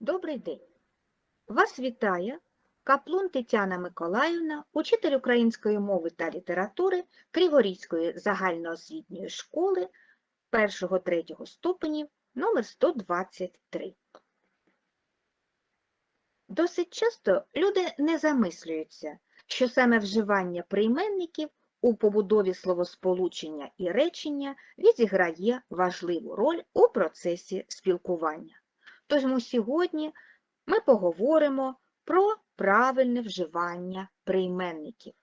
Добрий день! Вас вітає Каплун Тетяна Миколаївна, учитель української мови та літератури Криворізької загальноосвітньої школи 1-3 ступенів номер 123. Досить часто люди не замислюються, що саме вживання прийменників у побудові словосполучення і речення відіграє важливу роль у процесі спілкування. Тому сьогодні ми поговоримо про правильне вживання прийменників.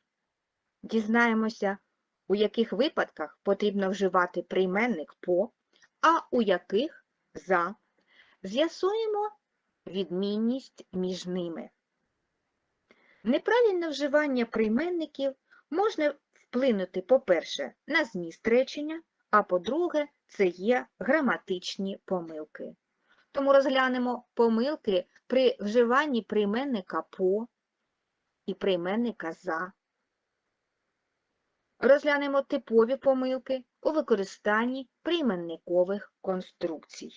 Дізнаємося, у яких випадках потрібно вживати прийменник по, а у яких за. З'ясуємо відмінність між ними. Неправильне вживання прийменників може вплинути, по-перше, на зміст речення, а по-друге, це є граматичні помилки. Тому розглянемо помилки при вживанні прийменника по і прийменника за. Розглянемо типові помилки у використанні прийменникових конструкцій.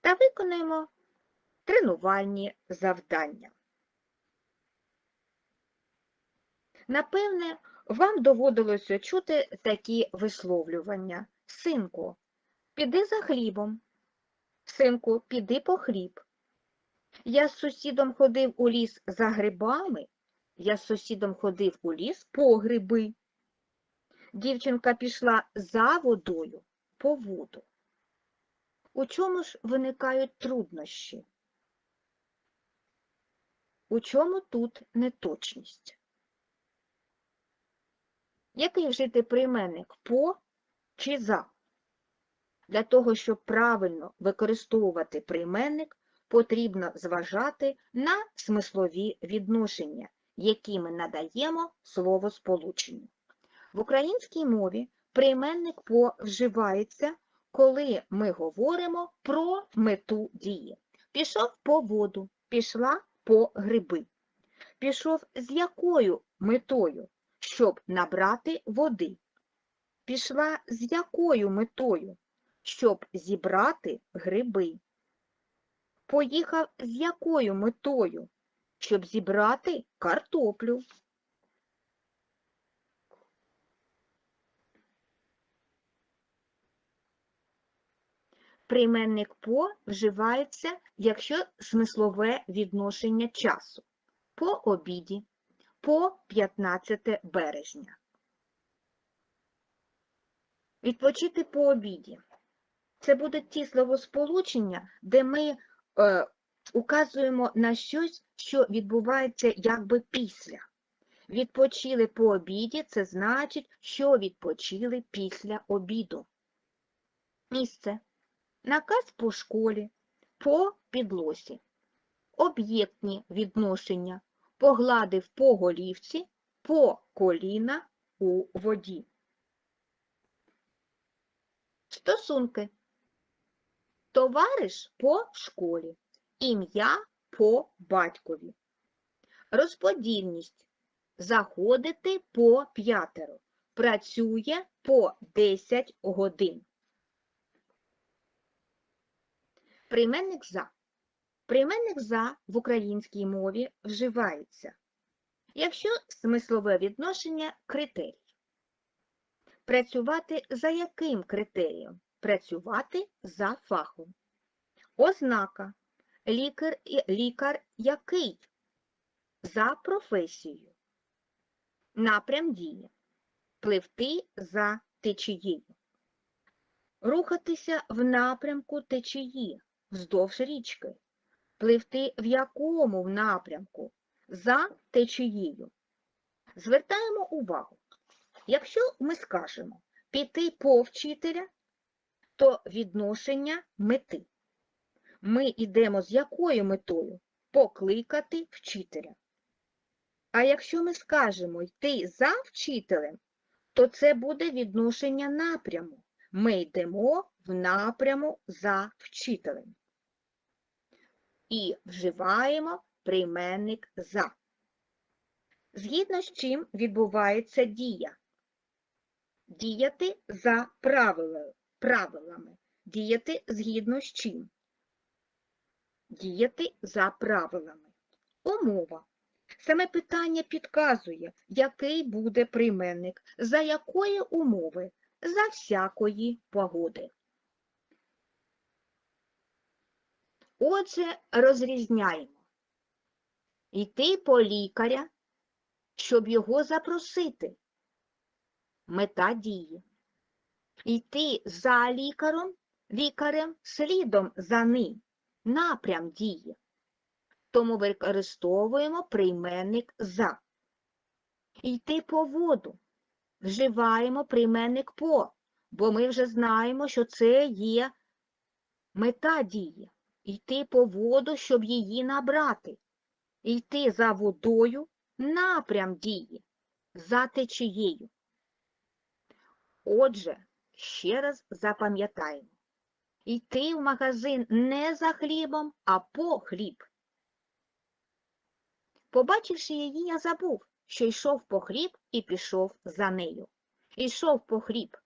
Та виконаємо тренувальні завдання. Напевне, вам доводилося чути такі висловлювання. Синку, піди за хлібом. Синку, піди по хліб. Я з сусідом ходив у ліс за грибами, я з сусідом ходив у ліс по гриби. Дівчинка пішла за водою по воду. У чому ж виникають труднощі? У чому тут неточність? Який вжити прийменник по чи за? Для того, щоб правильно використовувати прийменник, потрібно зважати на смислові відношення, які ми надаємо словосполученню. В українській мові прийменник по вживається, коли ми говоримо про мету дії. Пішов по воду, пішла по гриби. Пішов з якою метою? Щоб набрати води. Пішла з якою метою? Щоб зібрати гриби. Поїхав з якою метою? Щоб зібрати картоплю. Прийменник по вживається, якщо смислове відношення часу. По обіді, по 15 березня. Відпочити по обіді. Це будуть ті словосполучення, де ми е, указуємо на щось, що відбувається якби після. Відпочили по обіді це значить, що відпочили після обіду. Місце. Наказ по школі, по підлосі. Об'єктні відношення. Погладив по голівці, по коліна у воді. Стосунки. Товариш по школі, ім'я по батькові. Розподільність. Заходити по п'ятеро. Працює по 10 годин. Прийменник за. Прийменник за в українській мові вживається, якщо смислове відношення критерій. Працювати за яким критерієм? Працювати за фахом. Ознака. Лікар, лікар який? За професією. Напрям дії. Пливти за течією. Рухатися в напрямку течії, вздовж річки. Пливти в якому напрямку? За течією. Звертаємо увагу. Якщо ми скажемо піти по вчителя, то відношення мети. Ми йдемо з якою метою? Покликати вчителя. А якщо ми скажемо йти за вчителем, то це буде відношення напряму. Ми йдемо в напряму за вчителем. І вживаємо прийменник за. Згідно з чим відбувається дія. Діяти за правилами. Правилами. Діяти згідно з чим? діяти за правилами. Умова. Саме питання підказує, який буде прийменник, за якої умови, за всякої погоди. Отже, розрізняємо. Йти по лікаря, щоб його запросити. Мета дії. Йти за лікарем, лікарем слідом за ним. Напрям дії. Тому використовуємо прийменник за. Йти по воду. Вживаємо прийменник по, бо ми вже знаємо, що це є мета дії. Йти по воду, щоб її набрати. Йти за водою напрям дії, за течією. Отже, ще раз запам'ятаємо. Йти в магазин не за хлібом, а по хліб. Побачивши її, я забув, що йшов по хліб і пішов за нею. Йшов по хліб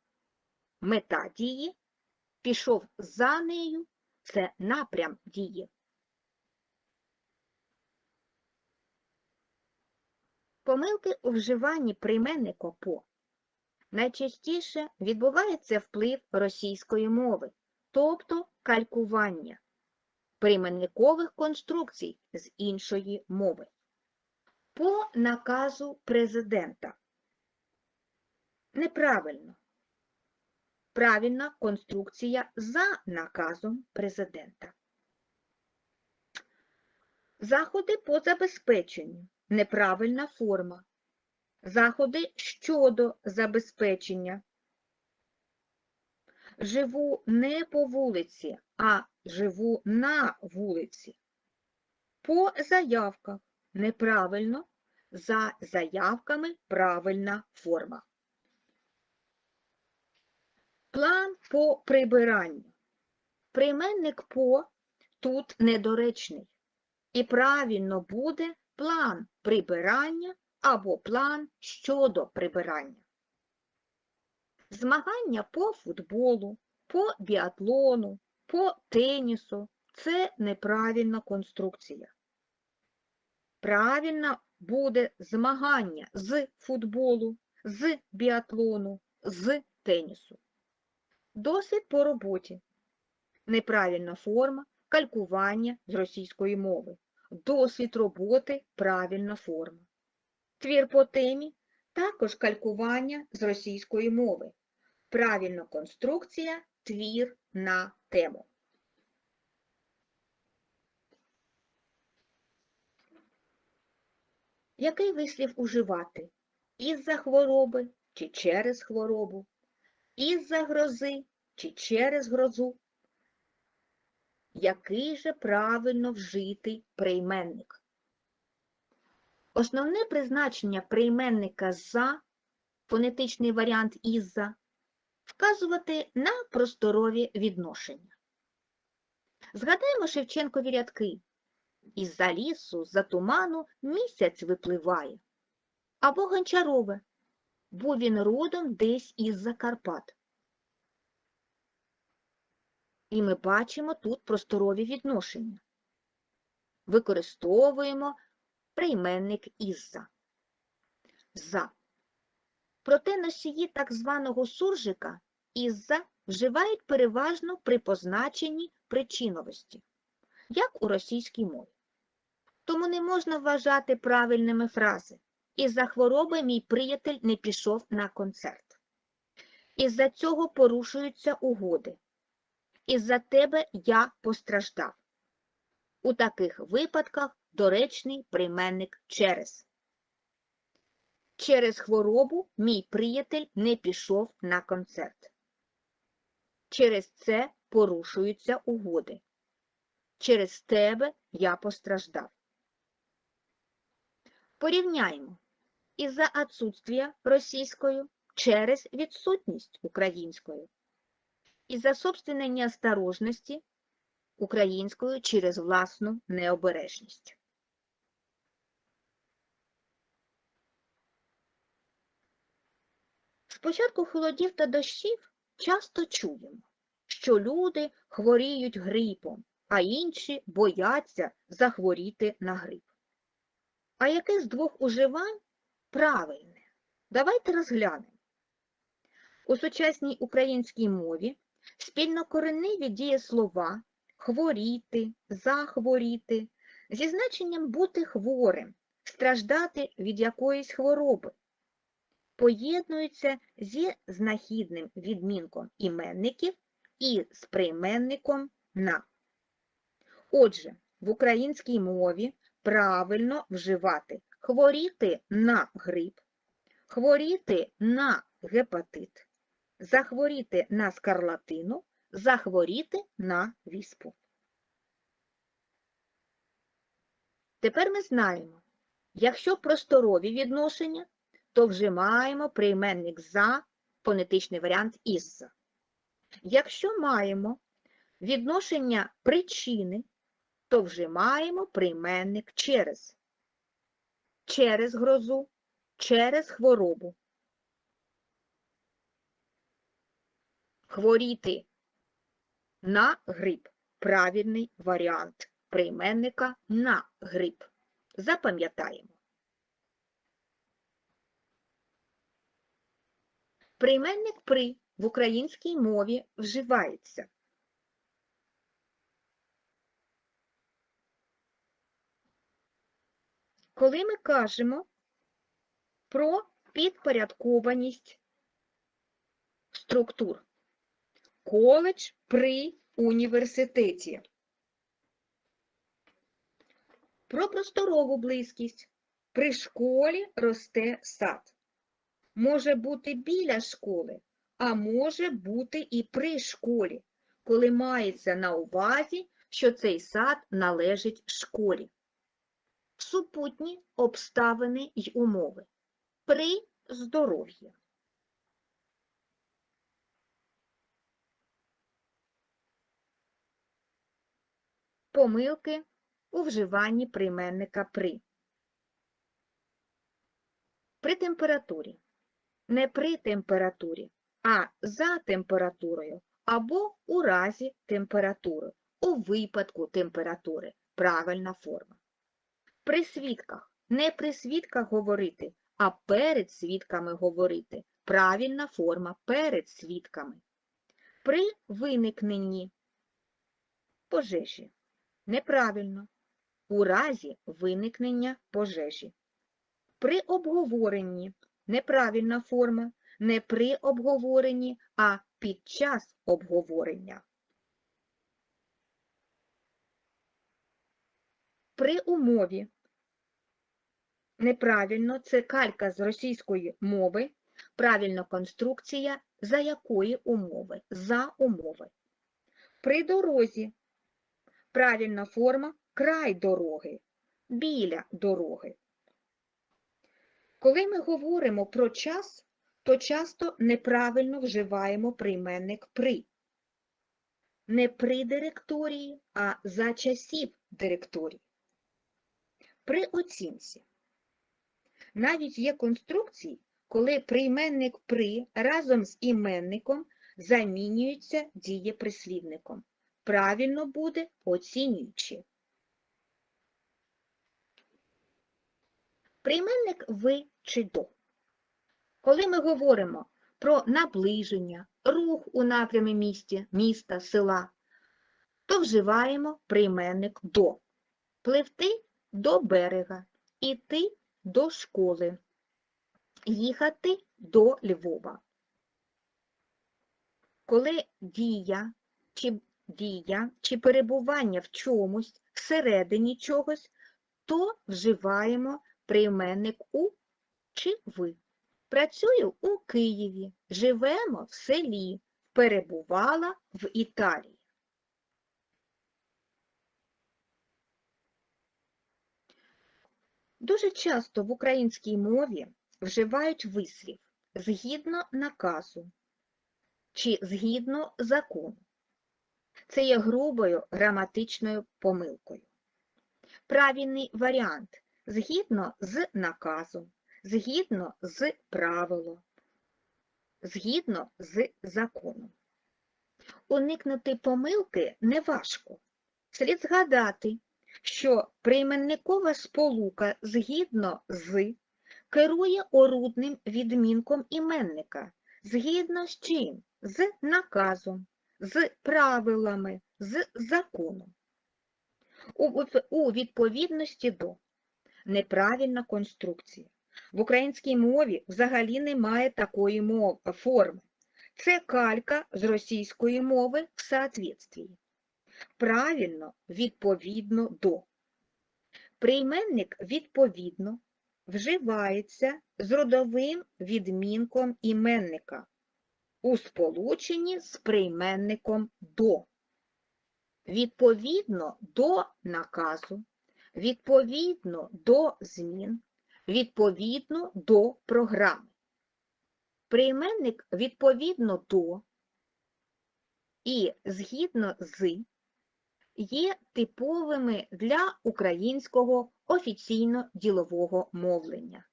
мета дії, пішов за нею це напрям дії. Помилки у вживанні прийменника по. Найчастіше відбувається вплив російської мови, тобто калькування прийменникових конструкцій з іншої мови. По наказу президента. Неправильно. Правильна конструкція за наказом президента. Заходи по забезпеченню. Неправильна форма. Заходи щодо забезпечення. Живу не по вулиці, а живу на вулиці. По заявках. Неправильно. За заявками правильна форма. План по прибиранню. Прийменник по тут недоречний. І правильно буде план прибирання або план щодо прибирання. Змагання по футболу, по біатлону, по тенісу це неправильна конструкція. Правильно буде змагання з футболу, з біатлону, з тенісу. Досвід по роботі. Неправильна форма калькування з російської мови. Досвід роботи правильна форма. Твір по темі також калькування з російської мови. Правильна конструкція твір на тему. Який вислів уживати? Із-за хвороби чи через хворобу? Із-за грози чи через грозу? Який же правильно вжитий прийменник? Основне призначення прийменника за, фонетичний варіант із-за, вказувати на просторові відношення. Згадаємо Шевченкові рядки. Із-за лісу, за туману місяць випливає. Або Гончарове, бо він родом десь із-за Карпат. І ми бачимо тут просторові відношення. Використовуємо прийменник із-за. За. Проте носії так званого суржика із-за вживають переважно при позначенні причиновості, як у російській мові. Тому не можна вважати правильними фрази «Із-за хвороби мій приятель не пішов на концерт». Із-за цього порушуються угоди. Із-за тебе я постраждав. У таких випадках доречний прийменник через. Через хворобу мій приятель не пішов на концерт. Через це порушуються угоди. Через тебе я постраждав. Порівняємо. Із-за отсутствия російською через відсутність українською. Із-за собственної неосторожності українською через власну необережність. З початку холодів та дощів часто чуємо, що люди хворіють грипом, а інші бояться захворіти на грип. А яке з двох уживань правильне? Давайте розглянемо. У сучасній українській мові спільнокореневі дієслова хворіти, захворіти зі значенням бути хворим, страждати від якоїсь хвороби поєднуються зі знахідним відмінком іменників і з прийменником на. Отже, в українській мові правильно вживати хворіти на грип, хворіти на гепатит, захворіти на скарлатину, захворіти на віспу. Тепер ми знаємо, якщо просторові відношення, то вжимаємо прийменник за, фонетичний варіант із. Якщо маємо відношення причини, то вжимаємо прийменник через. Через грозу, через хворобу. Хворіти на грип. Правильний варіант прийменника на грип. Запам'ятаємо. Прийменник при в українській мові вживається. Коли ми кажемо про підпорядкованість структур, коледж при університеті, про просторову близькість, при школі росте сад може бути біля школи, а може бути і при школі, коли мається на увазі, що цей сад належить школі. Супутні обставини й умови. При здоров'ї. Помилки у вживанні прийменника при. При температурі не при температурі, а за температурою або у разі температури, у випадку температури правильна форма. При свідках не при свідках говорити, а перед свідками говорити правильна форма перед свідками. При виникненні пожежі неправильно, у разі виникнення пожежі. При обговоренні неправильна форма, не при обговоренні, а під час обговорення. При умові неправильно це калька з російської мови, правильно конструкція за якої умови, за умови. При дорозі правильна форма край дороги, біля дороги. Коли ми говоримо про час, то часто неправильно вживаємо прийменник при. Не при директорії, а за часів директорії. При оцінці. Навіть є конструкції, коли прийменник при разом з іменником замінюється дієприслівником. Правильно буде оцінюючи. Прийменник ви чи до. Коли ми говоримо про наближення, рух у напрямі місті, міста, села, то вживаємо прийменник до. Пливти до берега, іти до школи, їхати до Львова. Коли дія чи дія чи перебування в чомусь всередині чогось, то вживаємо прийменник у чи ви. Працюю у Києві, живемо в селі, перебувала в Італії. Дуже часто в українській мові вживають вислів згідно наказу чи згідно закону. Це є грубою граматичною помилкою. Правильний варіант згідно з наказом, згідно з правилом, згідно з законом. Уникнути помилки неважко. слід згадати, що прийменникова сполука згідно з керує орудним відмінком іменника, згідно з чим? З наказом, з правилами, з законом. У, відповідності до неправильна конструкція. В українській мові взагалі немає такої мов, форми. Це калька з російської мови в соответствии. Правильно, відповідно до. Прийменник відповідно вживається з родовим відмінком іменника у сполученні з прийменником до. Відповідно до наказу, відповідно до змін, відповідно до програми. Прийменник відповідно до і згідно з є типовими для українського офіційно-ділового мовлення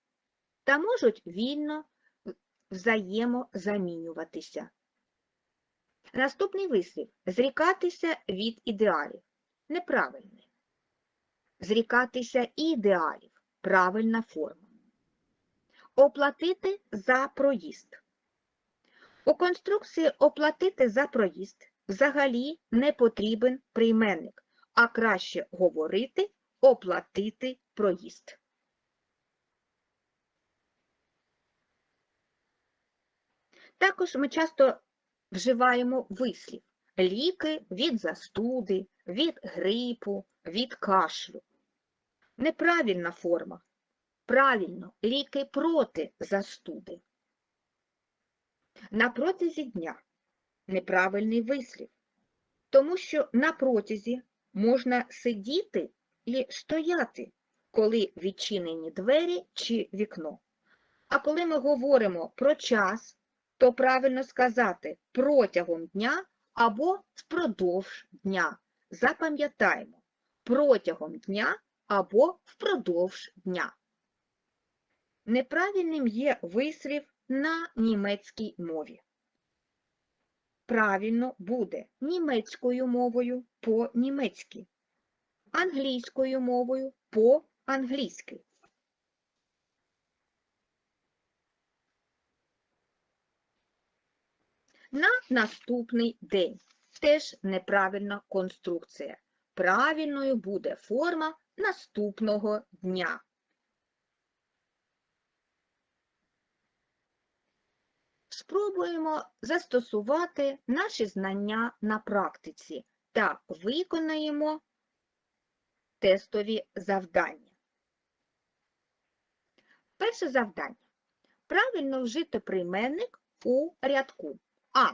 та можуть вільно взаємозамінюватися. Наступний вислів зрікатися від ідеалів. Неправильний. Зрікатися ідеалів. Правильна форма. Оплатити за проїзд. У конструкції оплатити за проїзд взагалі не потрібен прийменник, а краще говорити оплатити проїзд. Також ми часто вживаємо вислів ліки від застуди, від грипу, від кашлю. Неправильна форма. Правильно, ліки проти застуди. На протязі дня неправильний вислів, тому що на протязі можна сидіти і стояти, коли відчинені двері чи вікно. А коли ми говоримо про час, то правильно сказати протягом дня або впродовж дня. Запам'ятаємо протягом дня або впродовж дня. Неправильним є вислів на німецькій мові. Правильно буде німецькою мовою по-німецьки, англійською мовою по-англійськи. На наступний день теж неправильна конструкція. Правильною буде форма наступного дня. Спробуємо застосувати наші знання на практиці та виконаємо тестові завдання. Перше завдання. Правильно вжити прийменник у рядку. А.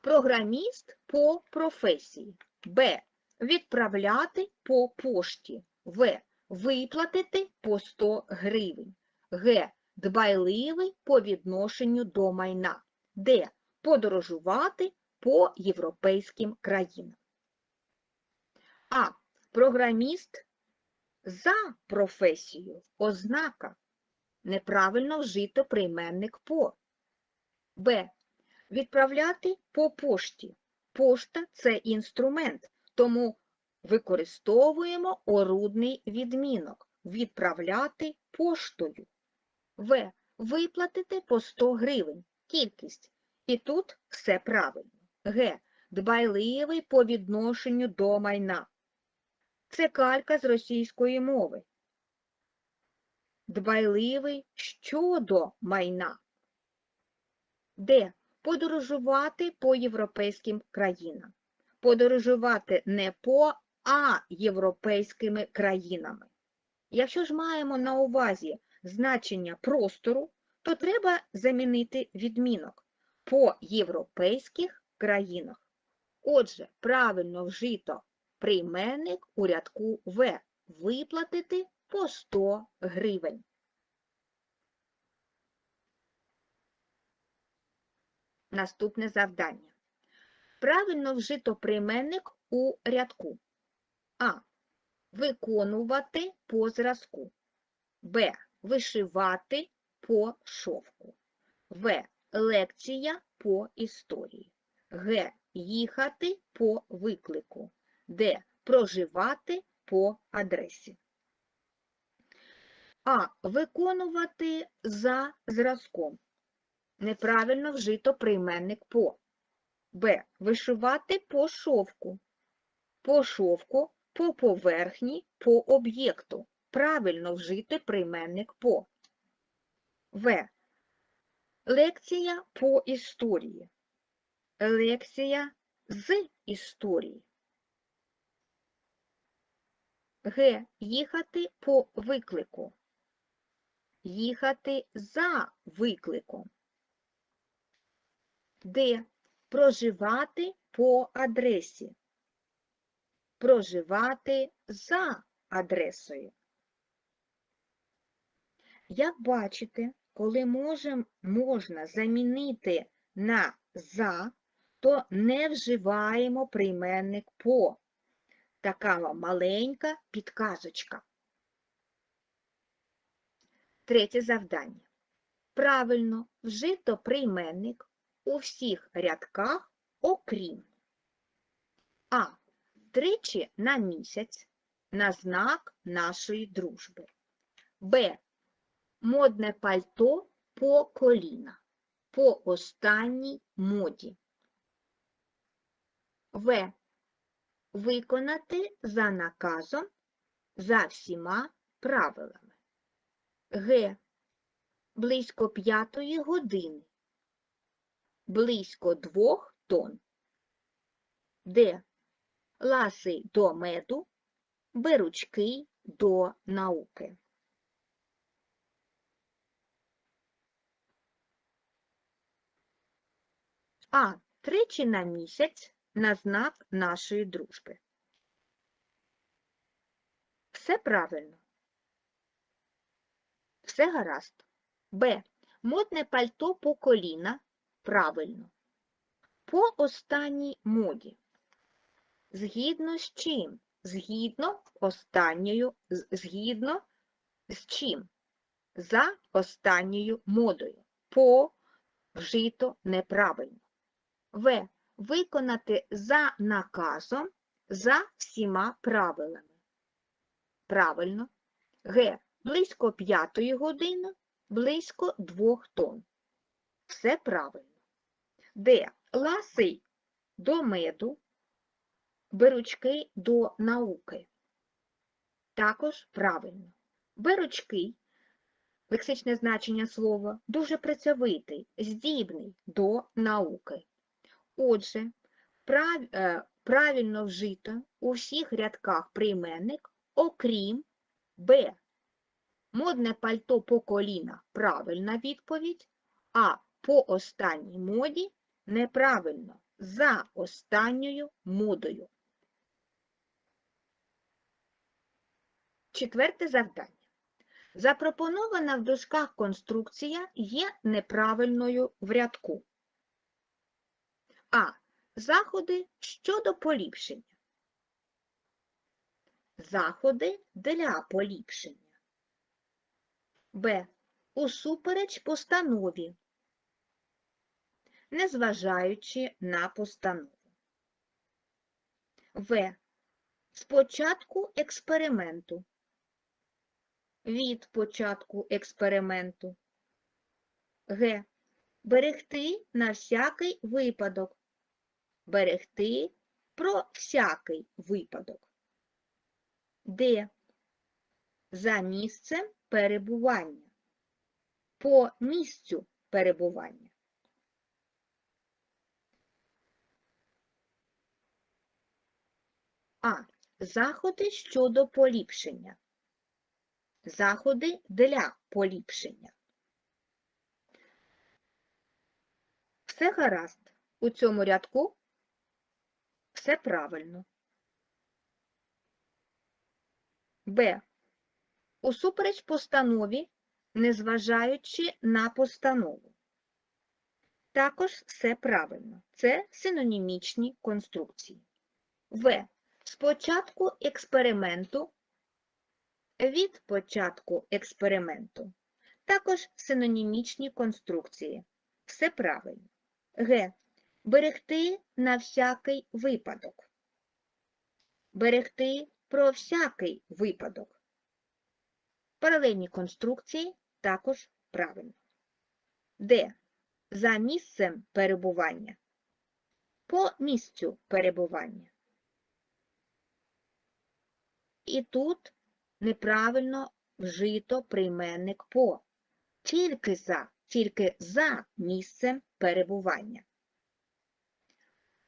Програміст по професії. Б. Відправляти по пошті. В. Виплатити по 100 гривень. Г. Дбайливий по відношенню до майна. Д. Подорожувати по європейським країнам. А. Програміст за професією. Ознака. Неправильно вжито прийменник по. Б. Відправляти по пошті. Пошта це інструмент, тому використовуємо орудний відмінок. Відправляти поштою. В. Виплатити по 100 гривень. Кількість. І тут все правильно. Г. Дбайливий по відношенню до майна. Це калька з російської мови. Дбайливий щодо майна. Д. Подорожувати по європейським країнам. Подорожувати не по, а європейськими країнами. Якщо ж маємо на увазі значення простору, то треба замінити відмінок по європейських країнах. Отже, правильно вжито прийменник у рядку В. Виплатити по 100 гривень. Наступне завдання. Правильно вжито прийменник у рядку. А. Виконувати по зразку. Б. Вишивати по шовку. В. Лекція по історії. Г. Їхати по виклику. Д. проживати по адресі. А. Виконувати за зразком. Неправильно вжито прийменник по. Б. Вишивати по шовку. По шовку, по поверхні, по об'єкту. Правильно вжити прийменник по. В. Лекція по історії. Лекція з історії. Г. Їхати по виклику. Їхати за викликом. Д. Проживати по адресі. Проживати за адресою. Як бачите, коли можем, можна замінити на за, то не вживаємо прийменник по. Така маленька підказочка. Третє завдання. Правильно вжито прийменник у всіх рядках, окрім А. Тричі на місяць на знак нашої дружби. Б. Модне пальто по коліна. По останній моді. В. Виконати за наказом за всіма правилами. Г. Близько п'ятої години. Близько двох тонн. Д. Ласий до меду, беручки до науки. А. Тричі на місяць на знак нашої дружби. Все правильно. Все гаразд. Б. Модне пальто по коліна. Правильно. По останній моді. Згідно з чим? Згідно останньою, згідно з чим? За останньою модою. По вжито неправильно. В. Виконати за наказом за всіма правилами. Правильно. Г. Близько п'ятої години, близько двох тонн. Все правильно. Д. Ласий до меду, беручки до науки. Також правильно. Беручки, лексичне значення слова, дуже працьовитий, здібний до науки. Отже, прав, е, правильно вжито у всіх рядках прийменник, окрім Б. Модне пальто по коліна – правильна відповідь, а по останній моді – неправильно, за останньою модою. Четверте завдання. Запропонована в дужках конструкція є неправильною в рядку. А. Заходи щодо поліпшення. Заходи для поліпшення. Б. Усупереч постанові. Незважаючи на постанову. В. Спочатку експерименту. Від початку експерименту. Г. Берегти на всякий випадок. Берегти про всякий випадок. Д. За місцем перебування. По місцю перебування. А. Заходи щодо поліпшення. Заходи для поліпшення. Все гаразд. У цьому рядку все правильно. Б. Усупереч постанові, незважаючи на постанову. Також все правильно. Це синонімічні конструкції. В. Спочатку експерименту, від початку експерименту. Також синонімічні конструкції. Все правильно. Г. Берегти на всякий випадок. берегти про всякий випадок. Паралельні конструкції також правильно. Де? За місцем перебування. По місцю перебування. І тут неправильно вжито прийменник по. Тільки за, тільки за місцем перебування.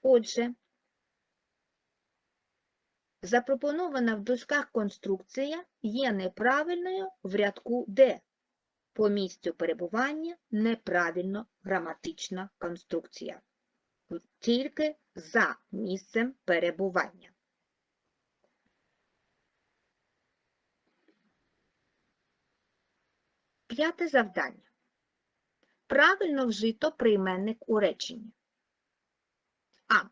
Отже, запропонована в дужках конструкція є неправильною в рядку Д. По місцю перебування неправильно граматична конструкція. Тільки за місцем перебування. П'яте завдання. Правильно вжито прийменник у реченні. А.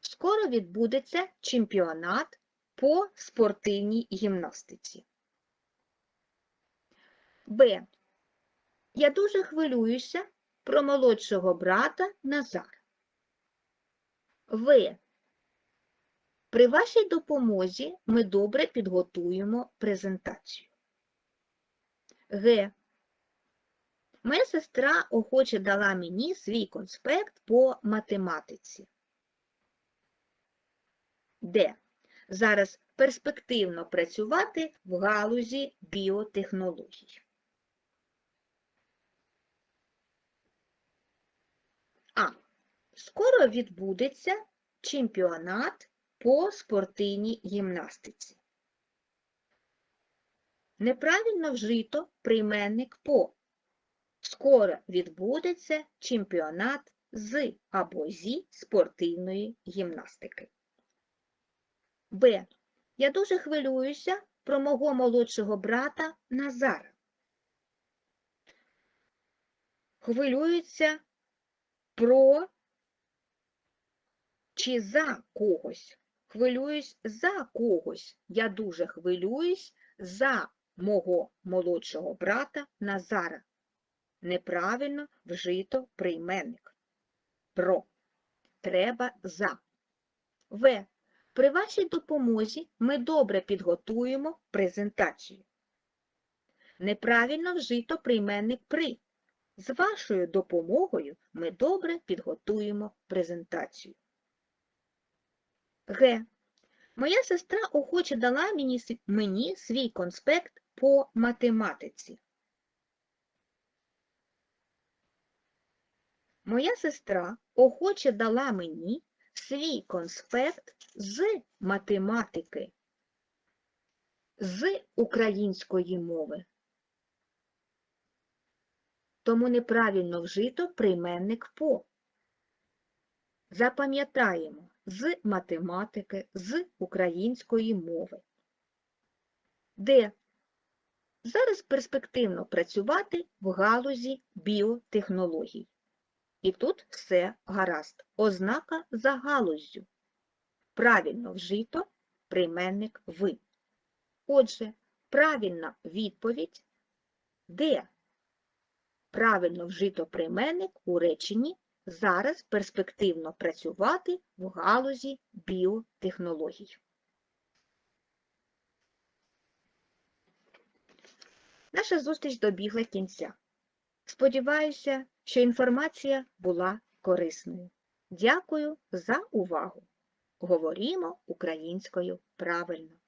Скоро відбудеться чемпіонат по спортивній гімнастиці. Б. Я дуже хвилююся про молодшого брата Назара. В. При вашій допомозі ми добре підготуємо презентацію. Г. Моя сестра охоче дала мені свій конспект по математиці. Д. Зараз перспективно працювати в галузі біотехнологій. А. Скоро відбудеться чемпіонат по спортивній гімнастиці. Неправильно вжито прийменник по. Скоро відбудеться чемпіонат з або зі спортивної гімнастики. Б. Я дуже хвилююся про мого молодшого брата Назара. Хвилюються про чи за когось. Хвилююсь за когось. Я дуже хвилююсь за мого молодшого брата Назара. Неправильно вжито прийменник. Про. Треба за. В. При вашій допомозі ми добре підготуємо презентацію. Неправильно вжито прийменник при. З вашою допомогою ми добре підготуємо презентацію. Г. Моя сестра охоче дала мені, свій конспект по математиці. Моя сестра охоче дала мені свій конспект з математики, з української мови. Тому неправильно вжито прийменник по. Запам'ятаємо з математики, з української мови. Де зараз перспективно працювати в галузі біотехнологій. І тут все гаразд. Ознака за галуззю. Правильно вжито прийменник ви. Отже, правильна відповідь де? Правильно вжито прийменник у реченні зараз перспективно працювати в галузі біотехнологій. Наша зустріч добігла кінця. Сподіваюся, що інформація була корисною. Дякую за увагу. Говоримо українською правильно.